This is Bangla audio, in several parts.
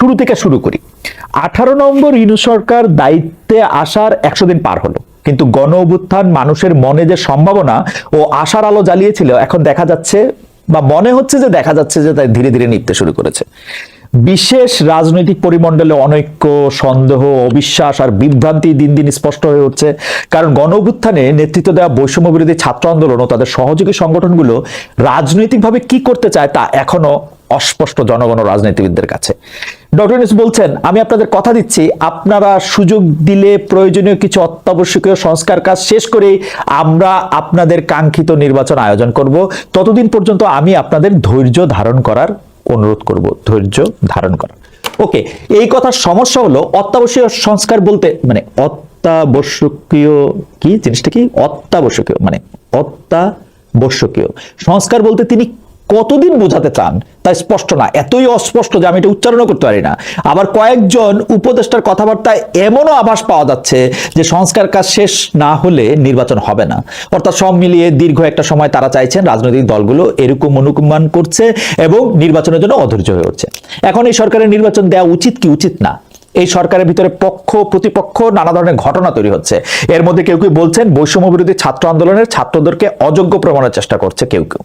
শুরু থেকে শুরু করি। আঠারো নম্বর ইনু সরকার দায়িত্বে আসার একশো দিন পার হলো। কিন্তু গণ অভ্যুত্থান মানুষের মনে যে সম্ভাবনা ও আশার আলো জ্বালিয়েছিল, এখন দেখা যাচ্ছে বা মনে হচ্ছে যে দেখা যাচ্ছে যে তাই ধীরে ধীরে নিতে শুরু করেছে। বিশেষ রাজনৈতিক পরিমণ্ডলে অনৈক্য, সন্দেহ, অবিশ্বাস আর বিভ্রান্তি দিন দিন স্পষ্ট হয়ে উঠছে। কারণ গণ অভ্যুত্থানে নেতৃত্ব দেওয়া বৈষম্য বিরোধী ছাত্র আন্দোলন ও তাদের সহযোগী সংগঠনগুলো রাজনৈতিকভাবে কি করতে চায় তা এখনও অস্পষ্ট জনগণ রাজনীতিবিদদের কাছে। ডক্টর ইউনুস বলছেন, আমি আপনাদের কথা দিচ্ছি, আপনারা সুযোগ দিলে প্রয়োজনীয় কিছু অত্যাবশ্যকীয় সংস্কার কাজ শেষ করে আমরা আপনাদের কাঙ্ক্ষিত নির্বাচন আয়োজন করব। ততদিন পর্যন্ত আমি আপনাদের ধৈর্য ধারণ করার অনুরোধ করব, ধৈর্য ধারণ করা ওকে, এই কথার সমস্যা হলো অত্যাবশ্যকীয় সংস্কার বলতে মানে অত্যাবশ্যকীয় কি জিনিসটা কি? অত্যাবশ্যকীয় মানে অত্যাবশ্যকীয়। সংস্কার বলতে তিনি কতদিন বোঝাতে চান? তা স্পষ্ট না। এতই অস্পষ্ট যে আমি এটা উচ্চারণও করতে পারি না। আবার কয়েকজন উপদেষ্টার কথাবার্তায় এমনও আভাস পাওয়া যাচ্ছে যে সংস্কার কাজ শেষ না হলে নির্বাচন হবে না। অর্থাৎ সব মিলিয়ে দীর্ঘ একটা সময় তারা চাইছেন রাজনৈতিক দলগুলো এরকম অনুমান করছে এবং নির্বাচনের জন্য অধৈর্য হয়ে উঠছে। এখন এই সরকারের নির্বাচন দেওয়া উচিত কি উচিত না? এই সরকারের ভিতরে পক্ষ, প্রতিপক্ষ, নানা ধরনের ঘটনা তৈরি হচ্ছে। এর মধ্যে কেউ কেউ বলছেন বৈষম্য বিরোধী ছাত্র আন্দোলনের ছাত্রদেরকে অযোগ্য প্রমাণের চেষ্টা করছে কেউ কেউ।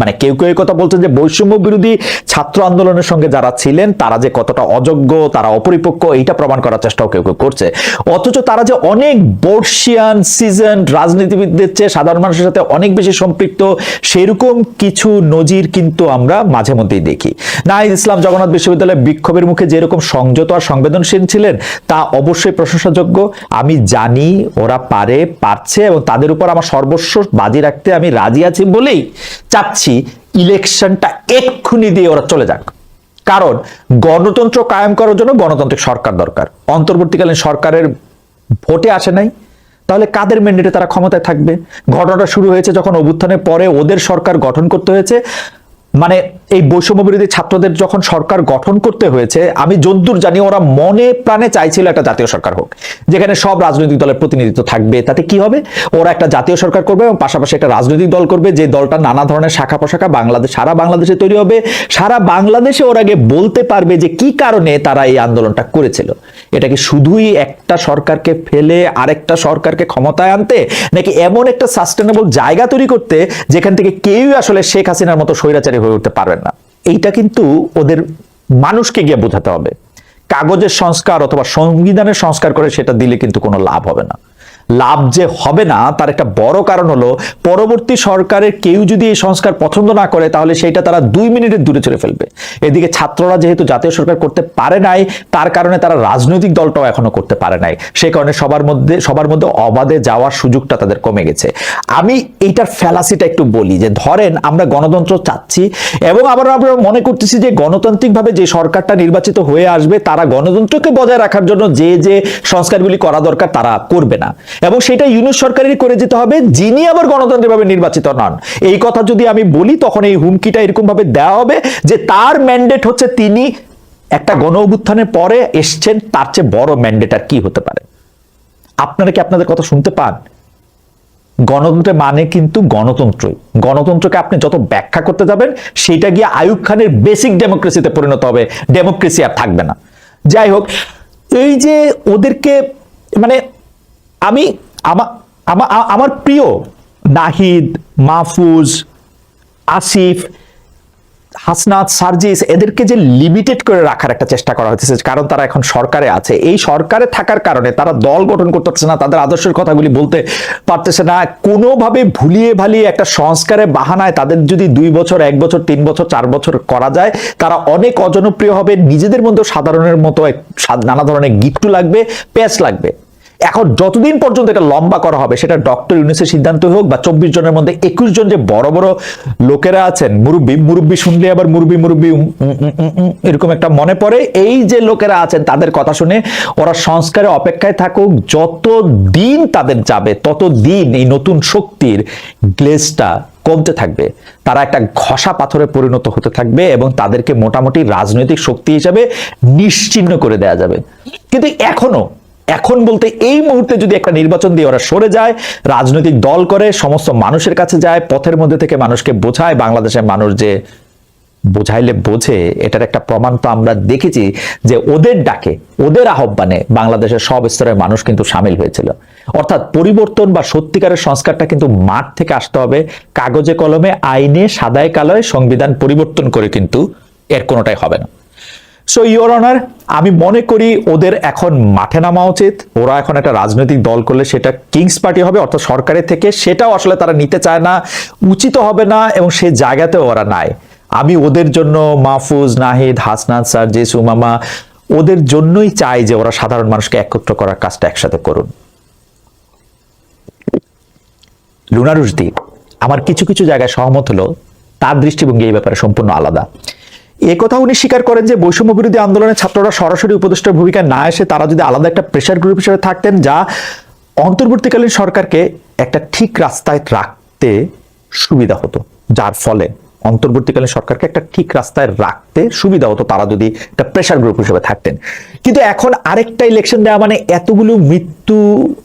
মানে কেউ কেউ কথা বলছেন যে বৈষম্য বিরোধী ছাত্র আন্দোলনের সঙ্গে যারা ছিলেন, তারা যে কতটা অযোগ্য, তারা অপরিপক্ক, এইটা প্রমাণ করার চেষ্টাও কেউ কেউ করছে। অথচ তারা যে অনেক বর্ষিয়ান সিজন রাজনীতিবিদদের চেয়ে সাধারণ মানুষের সাথে অনেক বেশি সম্পৃক্ত, সেরকম কিছু নজির কিন্তু আমরা মাঝে মধ্যেই দেখি। নাহিদ ইসলাম জগন্নাথ বিশ্ববিদ্যালয়ে বিক্ষোভের মুখে যেরকম সংযত আর সংবেদনশীল ছিলেন, তা অবশ্যই প্রশংসাযোগ্য। আমি জানি ওরা পারে, পারছে এবং তাদের উপর আমার সর্বস্ব বাজি রাখতে আমি রাজি আছি বলেই চাচ্ছি। ইলেকশনটা এক্ষুনি দিয়ে ওরা চলে যাক। কারণ গণতন্ত্র কায়েম করার জন্য গণতান্ত্রিক সরকার দরকার। অন্তর্বর্তীকালীন সরকারের ভোটে আসে নাই। তাহলে কাদের ম্যান্ডেটে তারা ক্ষমতায় থাকবে? ঘটনাটা শুরু হয়েছে যখন অভ্যুত্থানের পরে ওদের সরকার গঠন করতে হয়েছে। মানে এই বৈষম্য বিরোধী ছাত্রদের যখন সরকার গঠন করতে হয়েছে, আমি জন্তুর জানি ওরা মনে প্রাণে চাইছিল একটা জাতীয় সরকার হোক, যেখানে সব রাজনৈতিক দলের প্রতিনিধিত্ব থাকবে। তাতে কি হবে? ওরা একটা জাতীয় সরকার করবে এবং পাশাপাশি একটা রাজনৈতিক দল করবে, যে দলটা নানা ধরনের শাখা পোশাখা বাংলাদেশ, সারা বাংলাদেশে তৈরি হবে। সারা বাংলাদেশে ওরা আগে বলতে পারবে যে কি কারণে তারা এই আন্দোলনটা করেছিল। এটা কি শুধুই একটা সরকারকে ফেলে আরেকটা সরকারকে ক্ষমতায় আনতে, নাকি এমন একটা সাস্টেনেবল জায়গা তৈরি করতে যেখান থেকে কেউই আসলে শেখ হাসিনার মতো স্বৈরাচারী হয়ে উঠতে পারবেন না? এইটা কিন্তু ওদের মানুষকে গিয়ে বোঝাতে হবে। কাগজের সংস্কার অথবা সংবিধানের সংস্কার করে সেটা দিলে কিন্তু কোনো লাভ হবে না। লাভ যে হবে না, তার একটা বড় কারণ হলো পরবর্তী সরকারের কেউ যদি এই সংস্কার পছন্দ না করে, তাহলে সেইটা তারা দুই মিনিটের দূরে চলে ফেলবে। এদিকে ছাত্ররা যেহেতু জাতীয় সরকার করতে পারে নাই, তার কারণে তারা রাজনৈতিক দলটাও এখনও করতে পারে নাই। সে কারণে সবার মধ্যে সবার মধ্যে অবাধে যাওয়ার সুযোগটা তাদের কমে গেছে। আমি এইটার ফ্যালাসিটা একটু বলি যে, ধরেন আমরা গণতন্ত্র চাচ্ছি এবং আবার আমরা মনে করতেছি যে, গণতান্ত্রিকভাবে যে সরকারটা নির্বাচিত হয়ে আসবে, তারা গণতন্ত্রকে বজায় রাখার জন্য যে যে সংস্কারগুলি করা দরকার, তারা করবে না। এবং সেটা ইউনুস সরকারেরই করে যেতে হবে, যিনি আবার গণতান্ত্রিকভাবে নির্বাচিত নন। এই কথা যদি আমি বলি, তখন এই হুমকিটা এরকম ভাবে দেওয়া হবে যে তার ম্যান্ডেট হচ্ছে তিনি একটা গণ অভ্যুত্থানের পরে এসছেন, তার চেয়ে বড় ম্যান্ডেট আর কি হতে পারে। আপনারা কি আপনাদের কথা শুনতে পান? গণতন্ত্রের মানে কিন্তু গণতন্ত্রই। গণতন্ত্রকে আপনি যত ব্যাখ্যা করতে যাবেন, সেটা গিয়ে আয়ুব খানের বেসিক ডেমোক্রেসিতে পরিণত হবে। ডেমোক্রেসি আর থাকবে না। যাই হোক, এই যে ওদেরকে মানে আমি, আমা- আমা- আমার প্রিয় নাহিদ, মাহফুজ, আসিফ, হাসনাত, সার্জিস, এদেরকে যে লিমিটেড করে রাখার একটা চেষ্টা করা হচ্ছে কারণ তারা এখন সরকারে আছে। এই সরকারে থাকার কারণে তারা দল গঠন করতে পারছে না, তাদের আদর্শের কথাগুলি বলতে পারতেছে না। কোনোভাবে ভুলিয়ে ভালিয়ে একটা সংস্কারে বাহানায় তাদের যদি দুই বছর, এক বছর, তিন বছর, চার বছর করা যায়, তারা অনেক অজনপ্রিয় হবে। নিজেদের মধ্যে সাধারণের মতো নানা ধরনের গিফটু লাগবে, প্যাচ লাগবে। এখন যতদিন পর্যন্ত এটা লম্বা করা হবে, সেটা ডক্টর ইউনিসের সিদ্ধান্ত হোক বা চব্বিশ জনের মধ্যে একুশ জন যে বড় বড় লোকেরা আছেন, মুরব্বী মুরব্বী শুনলে আবার মুরব্বী মুরব্বী এরকম একটা মনে পড়ে। এই যে লোকেরা আছেন, তাদের কথা শুনে ওরা সংস্কারে অপেক্ষায় থাকুক যত দিন তাদের যাবে তত দিন এই নতুন শক্তির গ্লেজটা কমতে থাকবে। তারা একটা ঘষা পাথরে পরিণত হতে থাকবে এবং তাদেরকে মোটামুটি রাজনৈতিক শক্তি হিসাবে নিশ্চিহ্ন করে দেয়া যাবে। কিন্তু এখনও এখন বলতে এই মুহূর্তে যদি একটা নির্বাচন দিয়ে ওরা সরে যায়, রাজনৈতিক দল করে, সমস্ত মানুষের কাছে যায়, পথের মধ্যে থেকে মানুষকে বোঝায়, বাংলাদেশের মানুষ যে বোঝাইলে বোঝে, এটার একটা প্রমাণ তো আমরা দেখেছি যে ওদের ডাকে, ওদের আহ্বানে বাংলাদেশের সব স্তরের মানুষ কিন্তু সামিল হয়েছিল। অর্থাৎ পরিবর্তন বা সত্যিকারের সংস্কারটা কিন্তু মাঠ থেকে আসতে হবে, কাগজে কলমে, আইনে, সাদায় কালোয় সংবিধান পরিবর্তন করে কিন্তু এর কোনোটাই হবে না। সো ইওর অনার আমি মনে করি ওদের এখন মাঠে নামা উচিত। ওরা এখন একটা রাজনৈতিক দল করলে সেটা কিংস পার্টি হবে, অর্থাৎ সরকারের থেকে। সেটাও আসলে তারা নিতে চায় না, উচিত হবে না, এবং সে জায়গাতেও ওরা নাই। আমি ওদের জন্য মাহফুজ, নাহিদ হাসনান স্যার, জেসু মামা, ওদের জন্যই চাই যে ওরা সাধারণ মানুষকে একত্র করার কাজটা একসাথে করুন। লুনা রুশদি আমার কিছু কিছু জায়গায় সহমত হলো, তার দৃষ্টিভঙ্গি এই ব্যাপারে সম্পূর্ণ আলাদা। কথা উনি স্বীকার করেন যে বৈষম্য বিরোধী আন্দোলনের ছাত্ররা সরাসরি উপদেষ্টার ভূমিকা না এসে তারা যদি আলাদা একটা প্রেশার গ্রুপ হিসেবে থাকতেন যা অন্তর্বর্তীকালীন সরকারকে একটা ঠিক রাস্তায় রাখতে সুবিধা হতো, যার ফলে অন্তর্বর্তীকালীন সরকারকে একটা ঠিক রাস্তায় রাখতে সুবিধা হতো তারা যদি একটা প্রেশার গ্রুপ হিসেবে থাকতেন। কিন্তু এখন আরেকটা ইলেকশন দেওয়া মানে এতগুলো মৃত্যু,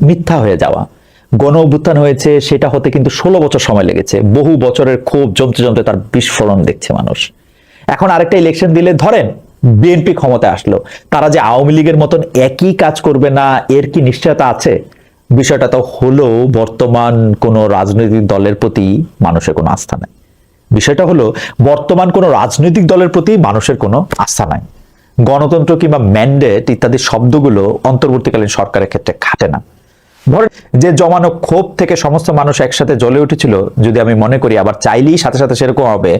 মিথ্যা হয়ে যাওয়া। গণ অভ্যুত্থান হয়েছে, সেটা হতে কিন্তু ষোলো বছর সময় লেগেছে। বহু বছরের ক্ষোভ জমতে জমতে তার বিস্ফোরণ দেখছে মানুষ। এখন আরেকটা ইলেকশন দিলে ধরেন বিএনপি ক্ষমতায় আসলো, তারা যে আওয়ামী লীগের মতন একই কাজ করবে না, এর কি নিশ্চয়তা আছে? বিষয়টা তো হলো বর্তমান কোনো রাজনৈতিক দলের প্রতি মানুষের কোনো আস্থা নাই। বিষয়টা হলো বর্তমান কোনো রাজনৈতিক দলের প্রতি মানুষের কোনো আস্থা নাই। গণতন্ত্র কিংবা ম্যান্ডেট ইত্যাদি শব্দগুলো অন্তর্বর্তীকালীন সরকারের ক্ষেত্রে খাটে না। ধরেন যে জমানো ক্ষোভ থেকে সমস্ত মানুষ একসাথে জ্বলে উঠেছিল, যদি আমি মনে করি, আবার চাইলেই সাথে সাথে সেরকম হবে,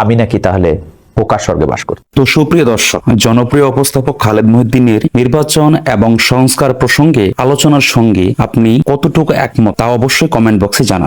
আমি নাকি তাহলে বোকার স্বর্গে বাস করত। তো সুপ্রিয় দর্শক, জনপ্রিয় উপস্থাপক খালেদ মহিউদ্দিনের নির্বাচন এবং সংস্কার প্রসঙ্গে আলোচনার সঙ্গে আপনি কতটুকু একমত তা অবশ্যই কমেন্ট বক্সে জানান।